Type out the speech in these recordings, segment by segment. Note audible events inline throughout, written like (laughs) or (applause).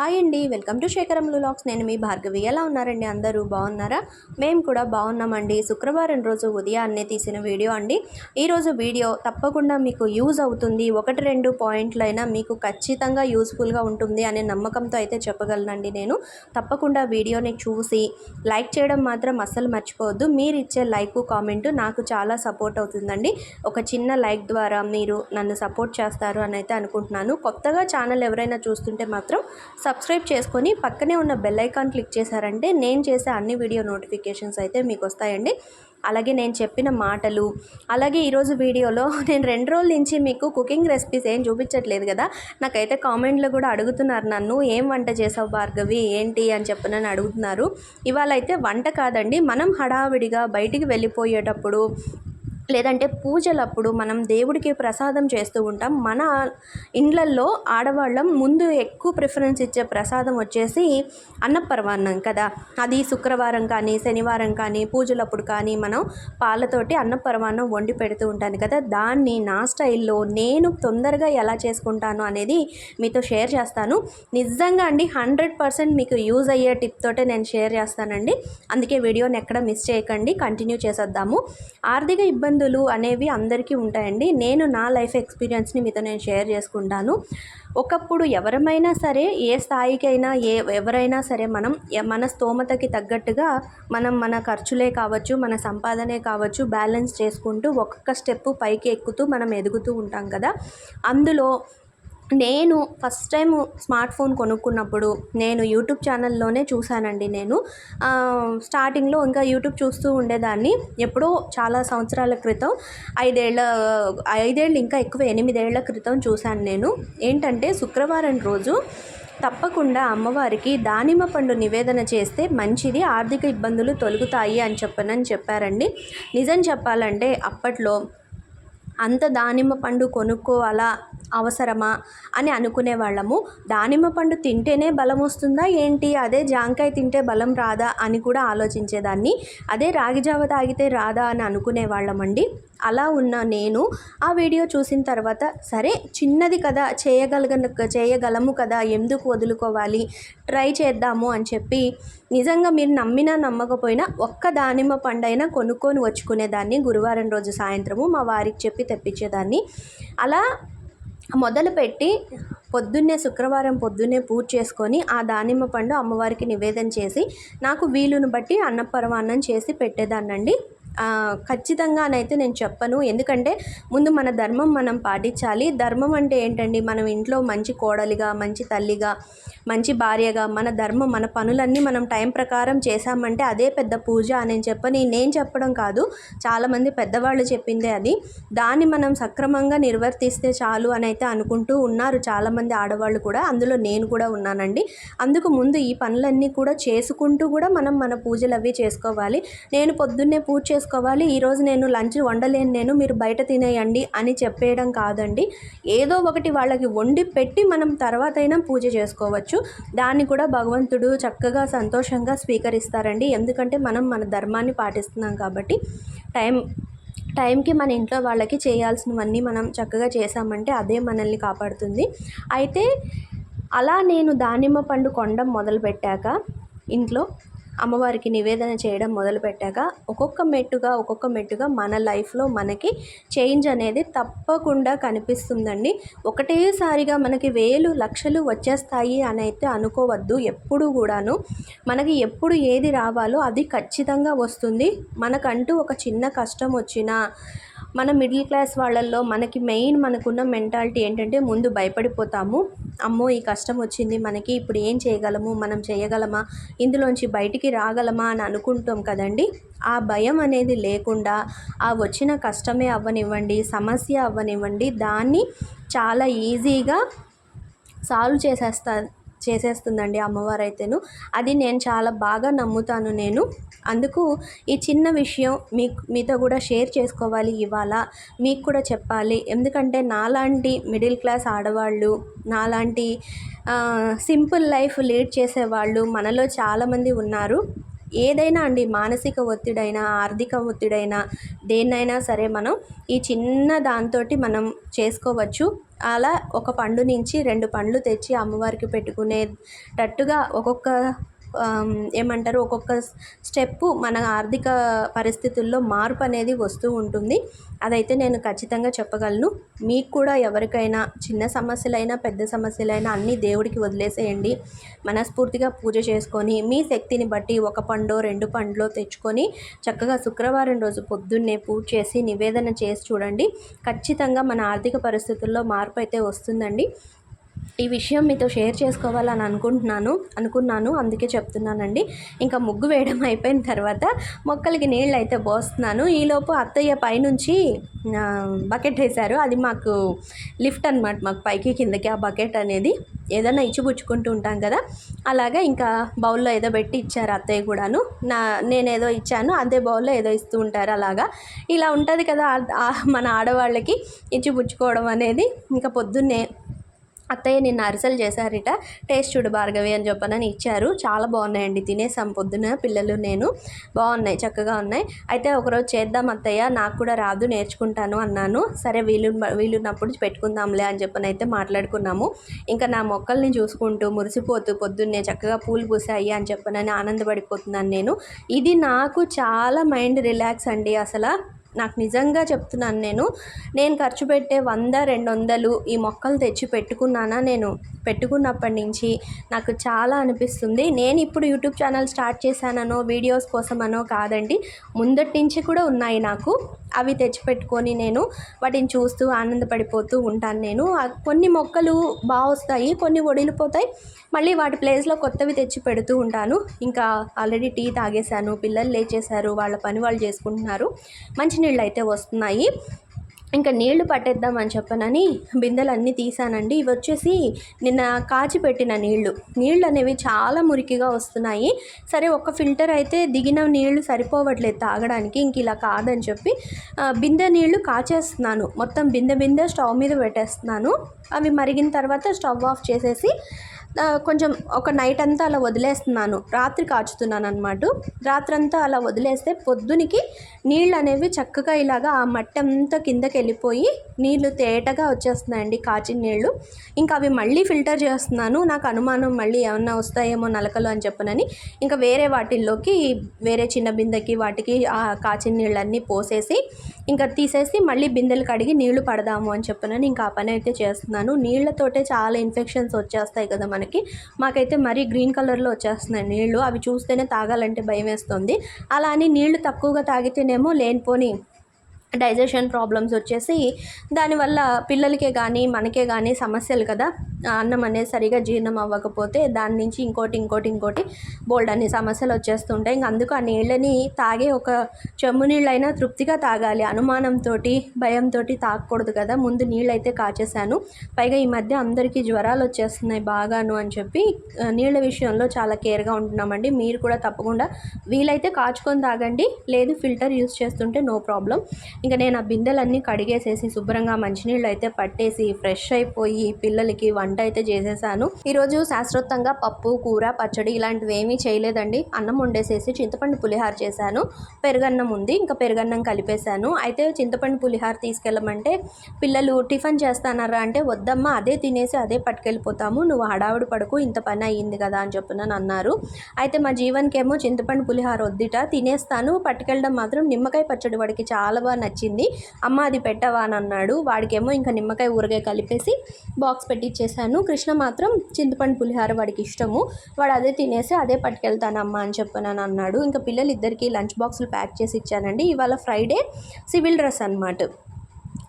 Hi అండి welcome to Shekharam lakhs. నేను మీ భార్గవి. ఎలా ఉన్నారండి అందరూ? బాగున్నారా? మేము కూడా బాగున్నామండి. శుక్రవారం రోజు ఉదయాన్నే తీసిన వీడియో అండి. ఈరోజు వీడియో తప్పకుండా మీకు యూజ్ అవుతుంది. ఒకటి రెండు పాయింట్లైనా మీకు ఖచ్చితంగా యూస్ఫుల్గా ఉంటుంది అనే నమ్మకంతో అయితే చెప్పగలనండి నేను. తప్పకుండా వీడియోని చూసి లైక్ చేయడం మాత్రం అస్సలు మర్చిపోవద్దు. మీరు ఇచ్చే లైక్ కామెంట్ నాకు చాలా సపోర్ట్ అవుతుందండి. ఒక చిన్న లైక్ ద్వారా మీరు నన్ను సపోర్ట్ చేస్తారు అని అయితే అనుకుంటున్నాను. కొత్తగా ఛానల్ ఎవరైనా చూస్తుంటే మాత్రం సబ్స్క్రైబ్ చేసుకొని పక్కనే ఉన్న బెల్ ఐకాన్ క్లిక్ చేశారంటే నేను చేసే అన్ని వీడియో నోటిఫికేషన్స్ అయితే మీకు వస్తాయండి. అలాగే నేను చెప్పిన మాటలు అలాగే ఈరోజు వీడియోలో (laughs) నేను రెండు రోజుల నుంచి మీకు కుకింగ్ రెసిపీస్ ఏం చూపించట్లేదు కదా నాకైతే కామెంట్లో కూడా అడుగుతున్నారు నన్ను ఏం వంట చేసావు భార్గవి? ఏంటి? అని చెప్పనని అడుగుతున్నారు. ఇవాళ అయితే వంట కాదండి మనం హడావిడిగా బయటికి వెళ్ళిపోయేటప్పుడు లేదంటే పూజలప్పుడు మనం దేవుడికి ప్రసాదం చేస్తూ ఉంటాం. మన ఇండ్లల్లో ఆడవాళ్ళం ముందు ఎక్కువ ప్రిఫరెన్స్ ఇచ్చే ప్రసాదం వచ్చేసి అన్నపరమాన్నం కదా. అది శుక్రవారం కానీ శనివారం కానీ పూజలప్పుడు కానీ మనం పాలతోటి అన్నపరమాన్నం వండి పెడుతూ ఉంటాను కదా. దాన్ని నా స్టైల్లో నేను తొందరగా ఎలా చేసుకుంటాను అనేది మీతో షేర్ చేస్తాను. నిజంగా అండి హండ్రెడ్ పర్సెంట్ మీకు యూజ్ అయ్యే టిప్ తోటే నేను షేర్ చేస్తానండి. అందుకే వీడియోని ఎక్కడ మిస్ చేయకండి. కంటిన్యూ చేసేద్దాము. ఆర్థిక ఇబ్బంది ఇబ్బందులు అనేవి అందరికీ ఉంటాయండి. నేను నా లైఫ్ ఎక్స్పీరియన్స్ని మీతో నేను షేర్ చేసుకుంటాను. ఒకప్పుడు ఎవరమైనా సరే ఏ స్థాయికైనా ఏ ఎవరైనా సరే మనం మన స్తోమతకి తగ్గట్టుగా మనం మన ఖర్చులే కావచ్చు మన సంపాదనే కావచ్చు బ్యాలెన్స్ చేసుకుంటూ ఒక్కొక్క స్టెప్ పైకి ఎక్కుతూ మనం ఎదుగుతూ ఉంటాం కదా. అందులో నేను ఫస్ట్ టైం స్మార్ట్ ఫోన్ కొనుక్కున్నప్పుడు నేను యూట్యూబ్ ఛానల్లోనే చూశానండి నేను. స్టార్టింగ్లో ఇంకా యూట్యూబ్ చూస్తూ ఉండేదాన్ని. ఎప్పుడో చాలా సంవత్సరాల క్రితం ఐదేళ్ళ ఐదేళ్ళు ఇంకా ఎక్కువ ఎనిమిదేళ్ళ క్రితం చూశాను నేను. ఏంటంటే శుక్రవారం రోజు తప్పకుండా అమ్మవారికి దానిమ్మ పండు నివేదన చేస్తే మంచిది ఆర్థిక ఇబ్బందులు తొలుగుతాయి అని చెప్పనని చెప్పారండి. నిజం చెప్పాలంటే అప్పట్లో అంత దానిమ్మ పండు కొనుక్కోవాలా అవసరమా అని అనుకునే వాళ్ళము దానిమ్మ పండు తింటేనే బలం వస్తుందా ఏంటి? అదే జాంకాయ తింటే బలం రాదా అని కూడా ఆలోచించేదాన్ని. అదే రాగిజావ తాగితే రాదా అని అనుకునే వాళ్ళమండి అలా ఉన్న నేను ఆ వీడియో చూసిన తర్వాత సరే చిన్నది కదా చేయగలగ చేయగలము కదా ఎందుకు వదులుకోవాలి? ట్రై చేద్దాము అని చెప్పి నిజంగా మీరు నమ్మినా నమ్మకపోయినా ఒక్క దానిమ్మ పండైనా కొనుక్కొని వచ్చుకునేదాన్ని గురువారం రోజు సాయంత్రము. మా వారికి చెప్పి తెప్పించేదాన్ని. అలా మొదలుపెట్టి పొద్దున్నే శుక్రవారం పొద్దున్నే పూజ చేసుకొని ఆ దానిమ్మ పండు అమ్మవారికి నివేదన చేసి నాకు వీలును బట్టి అన్నపరమాన్నం చేసి పెట్టేదాన్నండి. ఖచ్చితంగానైతే నేను చెప్పను. ఎందుకంటే ముందు మన ధర్మం మనం పాటించాలి. ధర్మం అంటే ఏంటండి? మనం ఇంట్లో మంచి కోడలిగా మంచి తల్లిగా మంచి భార్యగా మన ధర్మం మన పనులన్నీ మనం టైం ప్రకారం చేశామంటే అదే పెద్ద పూజ అని చెప్పని నేను చెప్పడం కాదు. చాలామంది పెద్దవాళ్ళు చెప్పిందే అది. దాన్ని మనం సక్రమంగా నిర్వర్తిస్తే చాలు అని అయితే అనుకుంటూ ఉన్నారు చాలామంది ఆడవాళ్ళు కూడా. అందులో నేను కూడా ఉన్నానండి. అందుకు ముందు ఈ పనులన్నీ కూడా చేసుకుంటూ కూడా మనం మన పూజలు అవి చేసుకోవాలి. నేను పొద్దున్నే పూజ చేసుకోవాలి. ఈరోజు నేను లంచ్ వండలేను నేను మీరు బయట తినేయండి అని చెప్పేయడం కాదండి. ఏదో ఒకటి వాళ్ళకి వండి పెట్టి మనం తర్వాత అయినా పూజ చేసుకోవచ్చు. దాన్ని కూడా భగవంతుడు చక్కగా సంతోషంగా స్వీకరిస్తారండి. ఎందుకంటే మనం మన ధర్మాన్ని పాటిస్తున్నాం కాబట్టి టైం టైంకి మన ఇంట్లో వాళ్ళకి చేయాల్సినవన్నీ మనం చక్కగా చేసామంటే అదే మనల్ని కాపాడుతుంది. అయితే అలా నేను దానిమ్మ పండు కొండం మొదలుపెట్టాక ఇంట్లో అమ్మవారికి నివేదన చేయడం మొదలుపెట్టాక ఒక్కొక్క మెట్టుగా ఒక్కొక్క మెట్టుగా మన లైఫ్లో మనకి చేంజ్ అనేది తప్పకుండా కనిపిస్తుందండి. ఒకటేసారిగా మనకి వేలు లక్షలు వచ్చేస్తాయి అని అయితే అనుకోవద్దు ఎప్పుడు కూడాను. మనకి ఎప్పుడు ఏది రావాలో అది ఖచ్చితంగా వస్తుంది. మనకంటూ ఒక చిన్న కష్టం వచ్చినా మన మిడిల్ క్లాస్ వాళ్ళల్లో మనకి మెయిన్ మనకున్న మెంటాలిటీ ఏంటంటే ముందు భయపడిపోతాము. అమ్మో ఈ కష్టం వచ్చింది మనకి ఇప్పుడు ఏం చేయగలము మనం చేయగలమా ఇందులోంచి బయటికి రాగలమా అని అనుకుంటాం కదండి. ఆ భయం అనేది లేకుండా ఆ వచ్చిన కష్టమే అవ్వనివ్వండి సమస్య అవ్వనివ్వండి దాన్ని చాలా ఈజీగా సాల్వ్ చేసేస్తా చేసేస్తుందండి అమ్మవారు అయితేను అది నేను చాలా బాగా నమ్ముతాను నేను. అందుకు ఈ చిన్న విషయం మీ మీతో కూడా షేర్ చేసుకోవాలి ఇవాళ. మీకు కూడా చెప్పాలి. ఎందుకంటే నాలాంటి మిడిల్ క్లాస్ ఆడవాళ్ళు నాలాంటి సింపుల్ లైఫ్ లీడ్ చేసేవాళ్ళు మనలో చాలామంది ఉన్నారు. ఏదైనా అండి మానసిక ఒత్తిడైనా ఆర్థిక ఒత్తిడైనా దేన్నైనా సరే మనం ఈ చిన్న దాంతో మనం చేసుకోవచ్చు. అలా ఒక పండు నుంచి రెండు పండ్లు తెచ్చి అమ్మవారికి పెట్టుకునేటట్టుగా ఒక్కొక్క ఏమంటారు ఒక్కొక్క స్టెప్పు మన ఆర్థిక పరిస్థితుల్లో మార్పు అనేది వస్తూ ఉంటుంది. అదైతే నేను ఖచ్చితంగా చెప్పగలను. మీకు కూడా ఎవరికైనా చిన్న సమస్యలైనా పెద్ద సమస్యలైనా అన్నీ దేవుడికి వదిలేసేయండి. మనస్ఫూర్తిగా పూజ చేసుకొని మీ శక్తిని బట్టి ఒక పండో రెండు పండ్లో తెచ్చుకొని చక్కగా శుక్రవారం రోజు పొద్దున్నే పూజ చేసి నివేదన చేసి చూడండి. ఖచ్చితంగా మన ఆర్థిక పరిస్థితుల్లో మార్పు అయితే వస్తుందండి. ఈ విషయం మీతో షేర్ చేసుకోవాలని అనుకుంటున్నాను అనుకున్నాను. అందుకే చెప్తున్నానండి. ఇంకా ముగ్గు వేయడం (laughs) అయిపోయిన తర్వాత మొక్కలకి నీళ్ళు అయితే పోస్తున్నాను. ఈలోపు అత్తయ్య పైనుంచి బకెట్ వేశారు. అది మాకు లిఫ్ట్ అనమాట మాకు పైకి కిందకి ఆ బకెట్ అనేది. ఏదైనా ఇచ్చిపుచ్చుకుంటూ ఉంటాం కదా. అలాగా ఇంకా బౌల్లో ఏదో పెట్టి ఇచ్చారు అత్తయ్య కూడాను. నా నేనేదో ఇచ్చాను. అదే బౌల్లో ఏదో ఇస్తూ ఉంటారు అలాగా. ఇలా ఉంటుంది కదా మన ఆడవాళ్ళకి ఇచ్చిపుచ్చుకోవడం అనేది. ఇంకా పొద్దున్నే అత్తయ్య నిన్న అరిసెలు చేశారట. టేస్ట్ చూడు భార్గవి అని చెప్పనని ఇచ్చారు. చాలా బాగున్నాయండి. తినేసాం పొద్దున పిల్లలు నేను. బాగున్నాయి చక్కగా ఉన్నాయి. అయితే ఒకరోజు చేద్దాం అత్తయ్య నాకు కూడా రాదు నేర్చుకుంటాను అన్నాను. సరే వీలు వీలున్నప్పుడు పెట్టుకుందాంలే అని చెప్పని అయితే మాట్లాడుకున్నాము. ఇంకా నా మొక్కల్ని చూసుకుంటూ మురిసిపోతూ పొద్దున్నే చక్కగా పూలు పూసాయి అని చెప్పనని ఆనందపడిపోతున్నాను నేను. ఇది నాకు చాలా మైండ్ రిలాక్స్ అండి అసలు. నాకు నిజంగా చెప్తున్నాను నేను. నేను ఖర్చు పెట్టే వంద రెండు వందలు ఈ మొక్కలు తెచ్చి పెట్టుకున్నానా నేను? పెట్టుకున్నప్పటి నుంచి నాకు చాలా అనిపిస్తుంది. నేను ఇప్పుడు యూట్యూబ్ ఛానల్ స్టార్ట్ చేశాననో వీడియోస్ కోసమనో కాదండి. ముందటి నుంచి కూడా ఉన్నాయి నాకు. అవి తెచ్చిపెట్టుకొని నేను వాటిని చూస్తూ ఆనందపడిపోతూ ఉంటాను నేను. కొన్ని మొక్కలు బాగా వస్తాయి కొన్ని ఒడిలిపోతాయి. మళ్ళీ వాటి ప్లేస్లో కొత్తవి తెచ్చి పెడుతూ ఉంటాను. ఇంకా ఆల్రెడీ టీ తాగేశాను పిల్లలు లేచేశారు వాళ్ళ పని వాళ్ళు చేసుకుంటున్నారు. మంచినీళ్ళు అయితే వస్తున్నాయి. ఇంకా నీళ్ళు పట్టేద్దామని చెప్పనని బిందెలు అన్నీ తీసానండి ఇవి వచ్చేసి నిన్న కాచి పెట్టిన నీళ్ళు. నీళ్ళు అనేవి చాలా మురికిగా వస్తున్నాయి. సరే ఒక ఫిల్టర్ అయితే దిగిన నీళ్ళు సరిపోవట్లేదు తాగడానికి. ఇంక ఇలా కాదని చెప్పి బిందె నీళ్ళు కాచేస్తున్నాను. మొత్తం బిందె బిందె స్టవ్ మీద పెట్టేస్తున్నాను. అవి మరిగిన తర్వాత స్టవ్ ఆఫ్ చేసేసి కొంచెం ఒక నైట్ అంతా అలా వదిలేస్తున్నాను. రాత్రి కాచుతున్నాను అనమాట రాత్రంతా అలా వదిలేస్తే పొద్దునికి నీళ్ళు అనేవి చక్కగా ఇలాగా ఆ మట్టి అంతా కిందకి వెళ్ళిపోయి నీళ్ళు తేటగా వచ్చేస్తున్నాయండి కాచిన నీళ్ళు. ఇంకా అవి మళ్ళీ ఫిల్టర్ చేస్తున్నాను. నాకు అనుమానం మళ్ళీ ఏమన్నా వస్తాయేమో నలకలు అని చెప్పనని. ఇంకా వేరే వాటిల్లోకి వేరే చిన్న బిందెకి వాటికి ఆ కాచిన నీళ్ళన్నీ పోసేసి ఇంకా తీసేసి మళ్ళీ బిందెలు కడిగి నీళ్ళు పడదాము అని చెప్పనని ఇంకా ఆ పని అయితే చేస్తున్నాను. నీళ్ళతోటే చాలా ఇన్ఫెక్షన్స్ వచ్చేస్తాయి కదా మనకి. మాకైతే మరీ గ్రీన్ కలర్లో వచ్చేస్తున్నాయి నీళ్ళు. అవి చూస్తేనే తాగాలంటే భయం వేస్తుంది. అలా అని నీళ్ళు తక్కువగా తాగితేనేమో లేనిపోని డైజెషన్ ప్రాబ్లమ్స్ వచ్చేసి దానివల్ల పిల్లలకే కానీ మనకే కానీ సమస్యలు కదా. అన్నం అనేది సరిగా జీర్ణం అవ్వకపోతే దాని నుంచి ఇంకోటి ఇంకోటి ఇంకోటి బోల్డ్ అన్ని సమస్యలు వచ్చేస్తుంటాయి. ఇంక అందుకు ఆ నీళ్ళని తాగే ఒక చెమ్ము నీళ్ళైనా తృప్తిగా తాగాలి. అనుమానంతో భయంతో తాగకూడదు కదా. ముందు నీళ్ళైతే కాచేశాను. పైగా ఈ మధ్య అందరికీ జ్వరాలు వచ్చేస్తున్నాయి బాగాను అని చెప్పి నీళ్ళ విషయంలో చాలా కేర్గా ఉంటున్నామండి. మీరు కూడా తప్పకుండా వీలైతే కాచుకొని తాగండి. లేదు ఫిల్టర్ యూస్ చేస్తుంటే నో ప్రాబ్లం. ఇంకా నేను ఆ బిందెలన్నీ కడిగేసేసి శుభ్రంగా మంచినీళ్ళు అయితే పట్టేసి ఫ్రెష్ అయిపోయి పిల్లలకి వంట అయితే చేసేసాను. ఈరోజు శాస్త్రోత్తంగా పప్పు కూర పచ్చడి ఇలాంటివి ఏమీ చేయలేదండి. అన్నం వండేసేసి చింతపండు పులిహార చేశాను. పెరుగన్నం ఉంది ఇంకా పెరుగన్నం కలిపేశాను. అయితే చింతపండు పులిహార తీసుకెళ్ళమంటే పిల్లలు టిఫిన్ చేస్తానరా అంటే వద్దమ్మా అదే తినేసి అదే పట్టుకెళ్ళిపోతాము. నువ్వు హడావుడి పడుకు ఇంత పని అయ్యింది కదా అని చెప్పినని అన్నారు. అయితే మా జీవన్కేమో చింతపండు పులిహార వద్దిట తినేస్తాను. పట్టుకెళ్ళడం మాత్రం నిమ్మకాయ పచ్చడి వాడికి చాలా బాగా నచ్చింది. అమ్మ అది పెట్టవా అని అన్నాడు వాడికేమో ఇంకా నిమ్మకాయ ఊరగాయ కలిపేసి బాక్స్ పెట్టిచ్చేసాను. కృష్ణ మాత్రం చింతపండు పులిహార వాడికి ఇష్టము. వాడు అదే తినేసి అదే పట్టుకెళ్తానమ్మా అని చెప్పనని అన్నాడు ఇంకా పిల్లలు ఇద్దరికి లంచ్ బాక్సులు ప్యాక్ చేసి ఇచ్చానండి. ఇవాళ ఫ్రైడే సివిల్ డ్రెస్ అన్నమాట.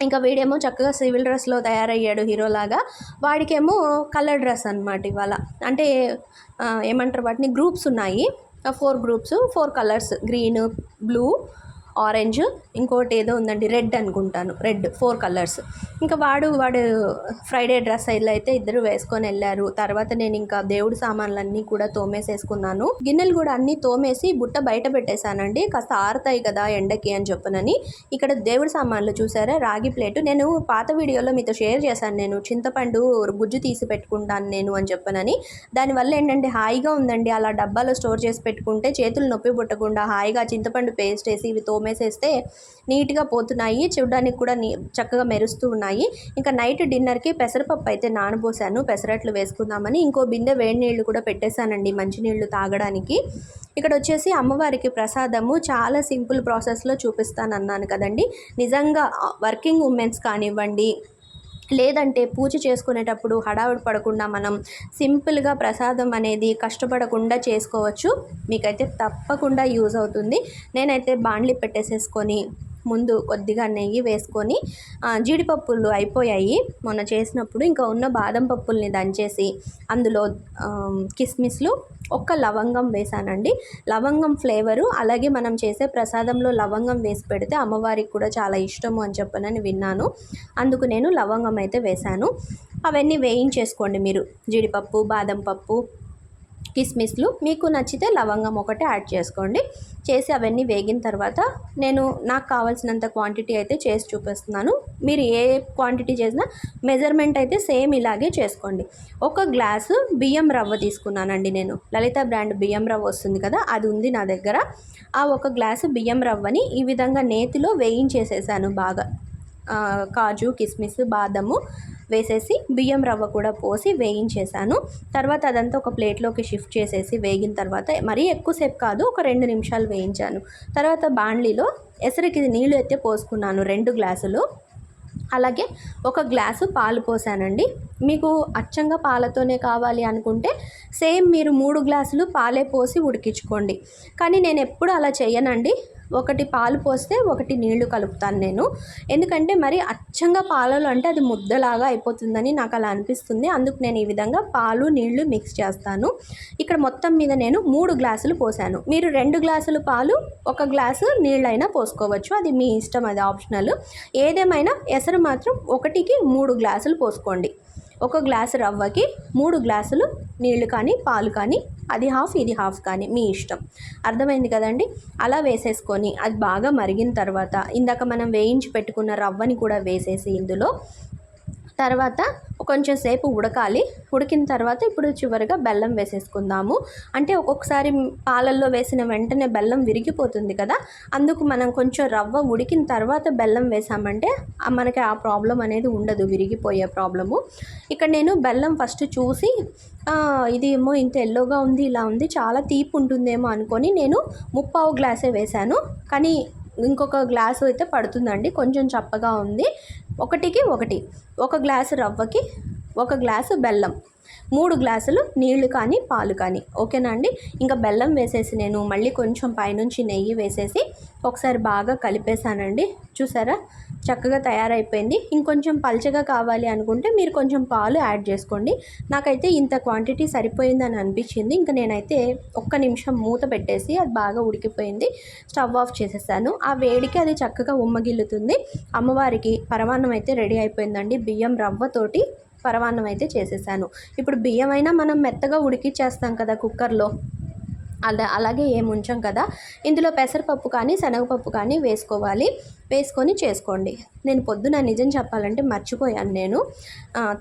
ఇంకా వీడేమో చక్కగా సివిల్ డ్రెస్లో తయారయ్యాడు హీరోలాగా వాడికేమో కలర్ డ్రెస్ అనమాట ఇవాళ. అంటే ఏమంటారు వాటిని? గ్రూప్స్ ఉన్నాయి. Four groups four colours. Green blue orange ఇంకోటి ఏదో ఉందండి రెడ్ అనుకుంటాను రెడ్ ఫోర్ కలర్స్. ఇంకా వాడు వాడు ఫ్రైడే డ్రెస్ అయితే ఇద్దరు వేసుకొని వెళ్ళారు. తర్వాత నేను ఇంకా దేవుడి సామాన్లన్నీ కూడా తోమేసేసుకున్నాను. గిన్నెలు కూడా అన్నీ తోమేసి బుట్ట బయట పెట్టేశానండి. కాస్త ఆరుతాయి కదా ఎండకి అని చెప్పనని. ఇక్కడ దేవుడి సామాన్లు చూసారా? రాగి ప్లేటు. నేను పాత వీడియోలో మీతో షేర్ చేశాను. నేను చింతపండు గుజ్జు తీసి పెట్టుకుంటాను నేను అని చెప్పనని. దానివల్ల ఏంటంటే హాయిగా ఉందండి. అలా డబ్బాలో స్టోర్ చేసి పెట్టుకుంటే చేతులు నొప్పి పుట్టకుండా హాయిగా చింతపండు పేస్ట్ వేసి ఇవి తో తోమేసేస్తే నీట్గా పోతున్నాయి. చూడడానికి కూడా నీ చక్కగా మెరుస్తూ ఉన్నాయి. ఇంకా నైట్ డిన్నర్కి పెసరపప్పు అయితే నానబోసాను. పెసరట్లు వేసుకుందామని. ఇంకో బిందె వేడి నీళ్ళు కూడా పెట్టేశానండి మంచినీళ్ళు తాగడానికి. ఇక్కడ వచ్చేసి అమ్మవారికి ప్రసాదము. చాలా సింపుల్ ప్రాసెస్లో చూపిస్తాను అన్నాను కదండి. నిజంగా వర్కింగ్ ఉమెన్స్ కానివ్వండి లేదంటే పూజ చేసుకునేటప్పుడు హడావుడి పడకుండా మనం సింపుల్గా ప్రసాదం అనేది కష్టపడకుండా చేసుకోవచ్చు. మీకైతే తప్పకుండా యూజ్ అవుతుంది. నేనైతే బాండ్లీ పెట్టేసేసుకొని ముందు కొద్దిగా నెయ్యి వేసుకొని జీడిపప్పులు అయిపోయాయి. మొన్న చేసినప్పుడు ఇంకా ఉన్న బాదం పప్పుల్ని దంచేసి అందులో కిస్మిస్లు ఒక్క లవంగం వేసానండి. లవంగం ఫ్లేవరు అలాగే మనం చేసే ప్రసాదంలో లవంగం వేసి పెడితే అమ్మవారికి కూడా చాలా ఇష్టము అని చెప్పనని విన్నాను. అందుకు నేను లవంగం అయితే వేశాను. అవన్నీ వేయించేసుకోండి మీరు. జీడిపప్పు బాదం పప్పు కిస్మిస్లు మీకు నచ్చితే లవంగం ఒకటి యాడ్ చేసుకోండి. చేసి అవన్నీ వేగిన తర్వాత నేను నాకు కావాల్సినంత క్వాంటిటీ అయితే చేసి చూపిస్తున్నాను. మీరు ఏ క్వాంటిటీ చేసినా మెజర్మెంట్ అయితే సేమ్ ఇలాగే చేసుకోండి. ఒక గ్లాసు బియ్యం రవ్వ తీసుకున్నానండి నేను. లలిత బ్రాండ్ బియ్యం రవ్వ వస్తుంది కదా అది ఉంది నా దగ్గర. ఆ ఒక గ్లాసు బియ్యం రవ్వని ఈ విధంగా నేతిలో వేయించేసేసాను బాగా. కాజు కిస్మిస్ బాదము వేసేసి బియ్యం రవ్వ కూడా పోసి వేయించేసాను తర్వాత అదంతా ఒక ప్లేట్లోకి షిఫ్ట్ చేసేసి వేగిన తర్వాత మరీ ఎక్కువసేపు కాదు ఒక రెండు నిమిషాలు వేయించాను. తర్వాత బాండ్లీలో ఎసరికి నీళ్ళు అయితే పోసుకున్నాను రెండు గ్లాసులు. అలాగే ఒక గ్లాసు పాలు పోసానండి. మీకు అచ్చంగా పాలతోనే కావాలి అనుకుంటే సేమ్ మీరు మూడు గ్లాసులు పాలే పోసి ఉడికించుకోండి. కానీ నేను ఎప్పుడు అలా చేయనండి ఒకటి పాలు పోస్తే ఒకటి నీళ్ళు కలుపుతాను నేను. ఎందుకంటే మరి అచ్చంగా పాలలో అంటే అది ముద్దలాగా అయిపోతుందని నాకు అలా అనిపిస్తుంది. అందుకు నేను ఈ విధంగా పాలు నీళ్ళు మిక్స్ చేస్తాను. ఇక్కడ మొత్తం మీద నేను మూడు గ్లాసులు పోసాను. మీరు రెండు గ్లాసులు పాలు ఒక గ్లాసు నీళ్ళైనా పోసుకోవచ్చు. అది మీ ఇష్టం అది ఆప్షనల్. ఏదేమైనా ఎసరు మాత్రం ఒకటికి మూడు గ్లాసులు పోసుకోండి. ఒక గ్లాసు రవ్వకి మూడు గ్లాసులు నీళ్ళు కానీ పాలు కానీ అది హాఫ్ ఇది హాఫ్ కానీ మీ ఇష్టం. అర్థమైంది కదండి? అలా వేసేసుకొని అది బాగా మరిగిన తర్వాత ఇందాక మనం వేయించి పెట్టుకున్న రవ్వని కూడా వేసేసి ఇందులో తర్వాత కొంచెం సేపు ఉడకాలి. ఉడికిన తర్వాత ఇప్పుడు చివరిగా బెల్లం వేసేసుకుందాము. అంటే ఒక్కొక్కసారి పాలల్లో వేసిన వెంటనే బెల్లం విరిగిపోతుంది కదా. అందుకు మనం కొంచెం రవ్వ ఉడికిన తర్వాత బెల్లం వేసామంటే మనకి ఆ ప్రాబ్లం అనేది ఉండదు విరిగిపోయే ప్రాబ్లము. ఇక్కడ నేను బెల్లం ఫస్ట్ చూసి ఇది ఏమో ఇంత ఎల్లోగా ఉంది ఇలా ఉంది చాలా తీపి ఉంటుందేమో అనుకొని నేను ముప్పావు గ్లాసే వేశాను. కానీ ఇంకొక గ్లాసు అయితే పడుతుందండి కొంచెం చప్పగా ఉంది. ఒకటికి ఒకటి ఒక గ్లాసు రవ్వకి ఒక గ్లాసు బెల్లం మూడు గ్లాసులు నీళ్ళు కానీ పాలు కానీ. ఓకేనా అండి? ఇంకా బెల్లం వేసేసి నేను మళ్ళీ కొంచెం పైనుంచి నెయ్యి వేసేసి ఒకసారి బాగా కలిపేశానండి. చూసారా? చక్కగా తయారైపోయింది. ఇంకొంచెం పల్చగా కావాలి అనుకుంటే మీరు కొంచెం పాలు యాడ్ చేసుకోండి. నాకైతే ఇంత క్వాంటిటీ సరిపోయిందని అనిపించింది. ఇంకా నేనైతే ఒక్క నిమిషం మూత పెట్టేసి అది బాగా ఉడికిపోయింది. స్టవ్ ఆఫ్ చేసేసాను. ఆ వేడికి అది చక్కగా ఉమ్మగిల్లుతుంది. అమ్మవారికి పరమాన్నం అయితే రెడీ అయిపోయిందండి. బియ్యం రవ్వతోటి పరమాన్నం అయితే చేసేసాను. ఇప్పుడు బియ్యం అయినా మనం మెత్తగా ఉడికిచ్చేస్తాం కదా కుక్కర్లో. అలా అలాగే ఏం ఉంచాం కదా. ఇందులో పెసరపప్పు కానీ శనగపప్పు కానీ వేసుకోవాలి. వేసుకొని చేసుకోండి. నేను పొద్దున నిజం చెప్పాలంటే మర్చిపోయాను నేను.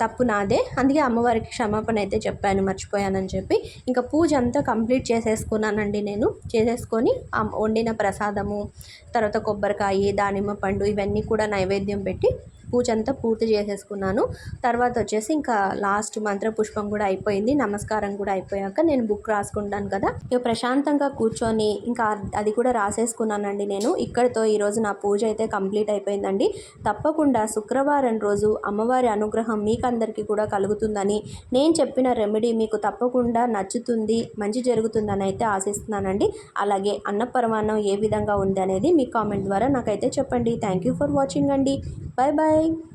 తప్పు నాదే. అందుకే అమ్మవారికి క్షమాపణ అయితే చెప్పాను మర్చిపోయానని చెప్పి. ఇంకా పూజ అంతా కంప్లీట్ చేసేసుకున్నానండి నేను. చేసేసుకొని వండిన ప్రసాదము తర్వాత కొబ్బరికాయ దానిమ్మ పండు ఇవన్నీ కూడా నైవేద్యం పెట్టి పూజ అంతా పూర్తి చేసేసుకున్నాను. తర్వాత వచ్చేసి ఇంకా లాస్ట్ మంత్ర పుష్పం కూడా అయిపోయింది. నమస్కారం కూడా అయిపోయాక నేను బుక్ రాసుకుంటాను కదా. ఇక ప్రశాంతంగా కూర్చొని ఇంకా అది కూడా రాసేసుకున్నానండి నేను. ఇక్కడితో ఈరోజు నా పూజ అయితే కంప్లీట్ అయిపోయిందండి. తప్పకుండా శుక్రవారం రోజు అమ్మవారి అనుగ్రహం మీకు అందరికీ కూడా కలుగుతుందని నేను చెప్పిన రెమెడీ మీకు తప్పకుండా నచ్చుతుంది మంచి జరుగుతుందని అయితే ఆశిస్తున్నానండి. అలాగే అన్నపరమాన్నం ఏ విధంగా ఉంది అనేది మీ కామెంట్ ద్వారా నాకైతే చెప్పండి. థ్యాంక్ యూ ఫర్ వాచింగ్ అండి. Bye bye bye.